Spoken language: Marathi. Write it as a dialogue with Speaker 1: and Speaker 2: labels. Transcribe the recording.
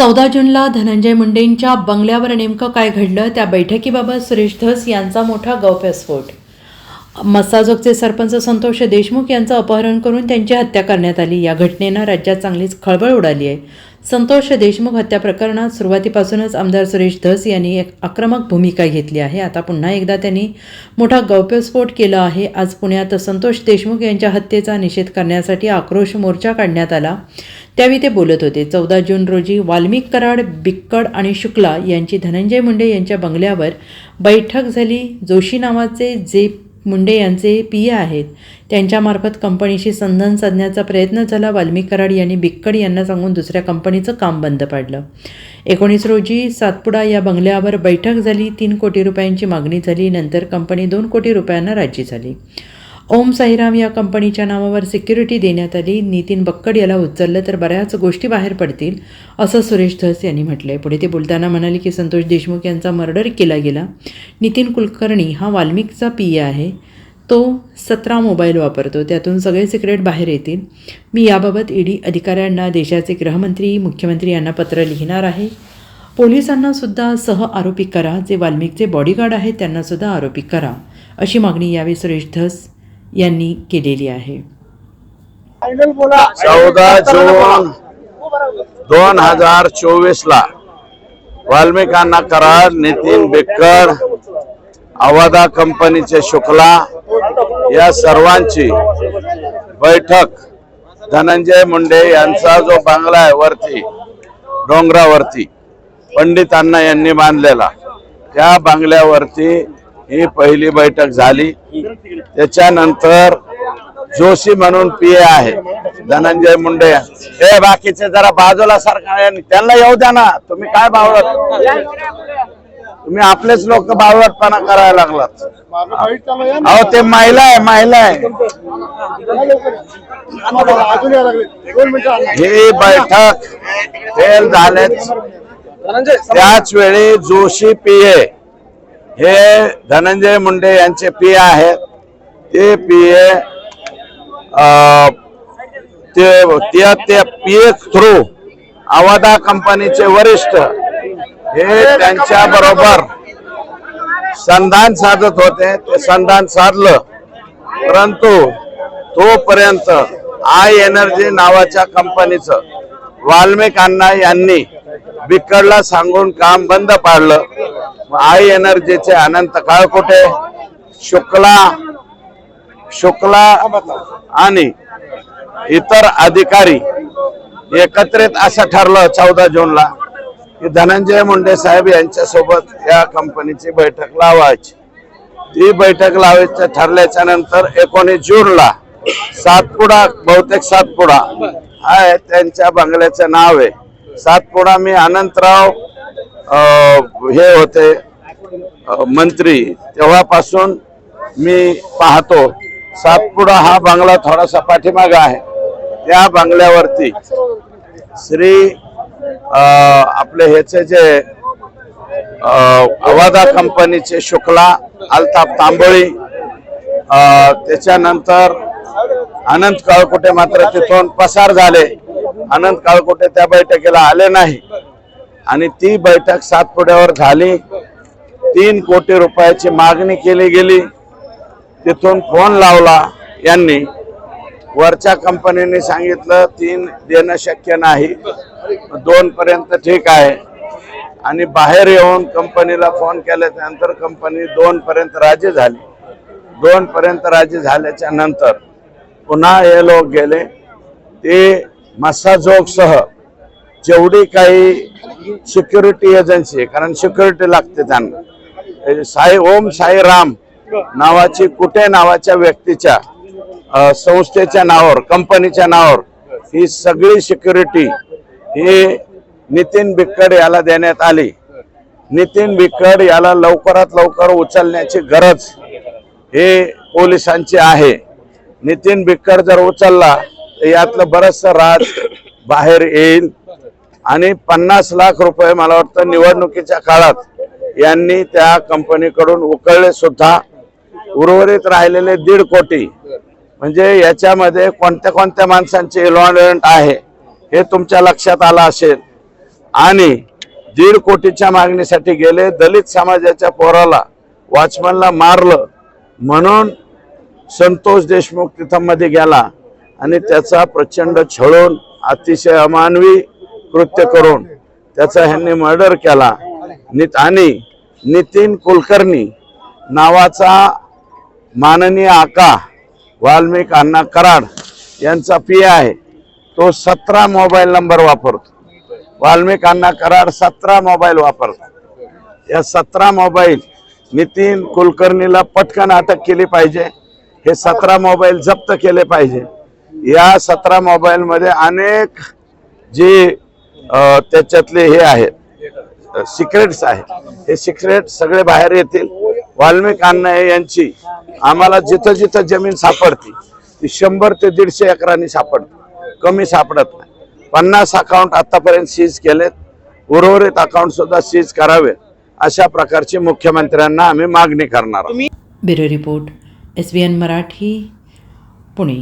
Speaker 1: चौदा जूनला धनंजय मुंडेंच्या बंगल्यावर नेमकं काय घडलं त्या बैठकीबाबत सुरेश धस यांचा मोठा गौप्यस्फोट. मसाजोगचे सरपंच संतोष देशमुख यांचं अपहरण करून त्यांची हत्या करण्यात आली. या घटनेनं राज्यात चांगलीच खळबळ उडाली आहे. संतोष देशमुख हत्या प्रकरणात सुरुवातीपासूनच आमदार सुरेश धस यांनी एक आक्रमक भूमिका घेतली आहे. आता पुन्हा एकदा त्यांनी मोठा गौप्यस्फोट केला आहे. आज पुण्यात संतोष देशमुख यांच्या हत्येचा निषेध करण्यासाठी आक्रोश मोर्चा काढण्यात आला. त्यावेळी ते बोलत होते. चौदा जून रोजी वाल्मिक कराड बिक्कड आणि शुक्ला यांची धनंजय मुंडे यांच्या बंगल्यावर बैठक झाली. जोशी नावाचे जे मुंडे यांचे पिया आहेत. त्यांच्यामार्फत कंपनीशी संधान साधण्याचा प्रयत्न झाला. वाल्मिक कराड यांनी बिक्कड यांना सांगून दुसऱ्या कंपनीचं काम बंद पाडलं. एकोणीस रोजी सातपुडा या बंगल्यावर बैठक झाली. तीन कोटी रुपयांची मागणी झाली. नंतर कंपनी दोन कोटी रुपयांना राजी झाली. ओम साईराम या कंपनीच्या नावावर सिक्युरिटी देण्यात आली. नितीन बक्कड याला उचललं तर बऱ्याच गोष्टी बाहेर पडतील असं सुरेश धस यांनी म्हटलंय. पुढे ते बोलताना म्हणाले की संतोष देशमुख यांचा मर्डर केला गेला. नितीन कुलकर्णी हा वाल्मिकचा पी आहे. तो सतरा मोबाईल वापरतो. त्यातून सगळे सिक्रेट बाहेर येतील. मी याबाबत ईडी अधिकाऱ्यांना देशाचे गृहमंत्री मुख्यमंत्री यांना पत्र लिहिणार आहे. पोलिसांना सुद्धा सह आरोपी करा. जे वाल्मिकचे बॉडीगार्ड आहेत त्यांनासुद्धा आरोपी करा अशी मागणी यावेळी सुरेश धस यांनी केलेली आहे.
Speaker 2: चौदा जून दोन हजार चोवीस ला वाल्मिकांना कराड नितीन बेक्कड अवादा कंपनीचे शुक्ला या सर्वांची बैठक. धनंजय मुंडे यांचा जो बांगला आहे वरती डोंगरावरती पंडितांना यांनी बांधलेला. त्या बांगल्यावरती ही पहिली बैठक झाली. त्याच्यानंतर जोशी म्हणून पीए आहे धनंजय मुंडे. हे बाकीचे जरा बाजूला सारखा त्यांना येऊ द्या ना. तुम्ही काय बावळत तुम्ही आपलेच लोक बावळटपणा करायला लागलात. अहो ते महिला आहे महिला आहे. ही बैठक फेल झालेच. त्याच वेळी जोशी पीए हे धनंजय मुंडे यांचे पीए आहेत ते पीए ते त्या त्या थ्रू आवादा कंपनीचे वरिष्ठ हे त्यांच्या बरोबर संधान साधत होते. ते संधान साधलं. परंतु तोपर्यंत आय एनर्जी नावाच्या कंपनीचं वाल्मिक अण्णा यांनी बिकडला सांगून काम बंद पाडलं. आय एनर्जीचे अनंत काळकुटे शुक्ला शुक्ला आणि इतर अधिकारी एकत्रित असं ठरलं चौदा जूनला की धनंजय मुंडे साहेब यांच्यासोबत या कंपनीची बैठक लावायची. ती बैठक लावायचं ठरल्याच्या नंतर एकोणीस जूनला सातपुडा बहुतेक सातपुडा आहे त्यांच्या बंगल्याचं नाव आहे. सातपुडा मी अनंतराव हे होते मंत्री. तेव्हापासून मी पाहतो सातपुडा हा बंगला थोडासा पाठीमागा आहे. त्या बंगल्यावरती श्री आपले ह्याचे जे अवादा कंपनीचे शुक्ला अल्ताप तांबोळी त्याच्यानंतर अनंत काळकुटे मात्र तिथून पसार झाले. अनंत काळकुटे त्या बैठकीला आले नाही. आणि ती बैठक सातपुड्यावर झाली. तीन कोटी रुपयाची मागणी केली गेली. तिथून फोन लावला यांनी. वरच्या कंपनीने सांगितलं तीन देणं शक्य नाही. दोन पर्यंत ठीक आहे. आणि बाहेर येऊन कंपनीला फोन केल्यानंतर कंपनी दोन पर्यंत राजी झाली. दोन पर्यंत राजी झाल्याच्यानंतर पुन्हा हे लोक गेले. ते मसाजोगसह जेवढी काही सिक्युरिटी एजन्सी कारण सिक्युरिटी लागते त्यांना. साई ओम साई राम नावाची कुठे नावाच्या व्यक्तीच्या संस्थेच्या नावावर कंपनीच्या नावावर ही सगळी सिक्युरिटी ही नितीन बिक्कड याला देण्यात आली. नितीन बिक्कड याला लवकरात लवकर उचलण्याची गरज हे पोलिसांची आहे. नितीन बिक्कड जर उचलला तर यातलं बरंचसं राज बाहेर येईल. आणि पन्नास लाख रुपये मला वाटतं निवडणुकीच्या काळात यांनी त्या कंपनीकडून उकळले सुद्धा. उर्वरित राहिलेले दीड कोटी. म्हणजे याच्यामध्ये कोणत्या कोणत्या माणसांचे इन्व्हॉल्वमेंट आहे हे तुमच्या लक्षात आलं असेल. आणि दीड कोटीच्या मागणीसाठी गेले दलित समाजाच्या पोराला वॉचमनला मारलं. म्हणून संतोष देशमुख तिथं मध्ये गेला. आणि त्याचा प्रचंड छळून अतिशय अमानवी कृत्य करून त्याचा ह्यांनी मर्डर केला. नित आणि नितीन कुलकर्णी नावाचा माननीय आका वाल्मिक अण्णा कराड यांचा पी आहे तो सतरा मोबाईल नंबर वापरतो. वाल्मिक अण्णा कराड सतरा मोबाईल वापरतो. या सतरा मोबाईल नितीन कुलकर्णीला पटकन अटक केली पाहिजे. हे सतरा मोबाईल जप्त केले पाहिजे. या सतरा मोबाईलमध्ये अनेक जे त्याच्यातले हे आहेत सिक्रेट्स आहेत हे सिक्रेट सगळे बाहेर येतील. वाल्मिक अण्णा यांची आम्हाला जिथं जिथं जमीन सापडती ती शंभर ते दीडशे एकरांनी सापडते. कमी सापडत नाही. पन्नास अकाउंट आतापर्यंत सीज केलेत. उर्वरित अकाउंट सुद्धा सीज करावे अशा प्रकारची मुख्यमंत्र्यांना आम्ही मागणी करणार आहोत.
Speaker 1: Bureau report S B N Marathi Pune.